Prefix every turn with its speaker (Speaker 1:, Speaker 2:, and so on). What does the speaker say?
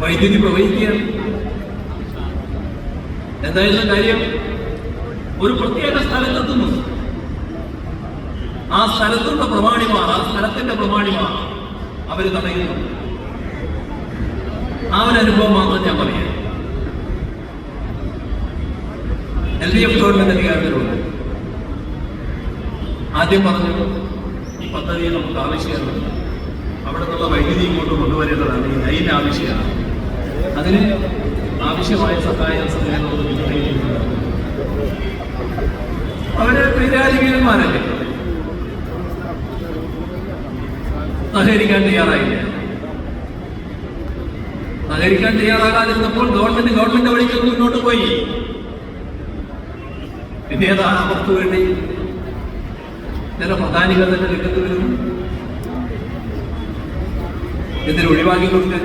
Speaker 1: വൈദ്യുതി പ്രവഹിക്കുക എന്തായാലും കാര്യം? ഒരു പ്രത്യേക സ്ഥലത്തെത്തുന്നു. ആ സ്ഥലത്തുള്ള പ്രമാണിമാർ ആ സ്ഥലത്തിന്റെ പ്രമാണിമാർ അവർ തടയുന്നു. ആ ഒരു അനുഭവം മാത്രം ഞാൻ പറയാം. എൽ ഡി എഫ് ഗവൺമെന്റ് അധികാരത്തിലുണ്ട്. ആദ്യം പറഞ്ഞു ഈ പദ്ധതി നമുക്ക് ആവശ്യമാണ് ഈ ലൈൻ ആവശ്യമാണ് അതിന് ആവശ്യമായ സഹായം വിനിയോഗിക്കുന്നുണ്ട് അവർ സഹകരിക്കാൻ തയ്യാറായില്ല. സഹകരിക്കാൻ തയ്യാറാകാതിരുന്നപ്പോൾ ഗവൺമെന്റ് ഗവൺമെന്റ് വഴിക്ക് മുന്നോട്ട് പോയി. പിന്നെ ഏതാണ് അവർക്ക് വേണ്ടി? ചില പ്രധാനികൾ തന്നെ രംഗത്ത് വരുന്നു. ഇതിൽ ഒഴിവാക്കിക്കൊണ്ട്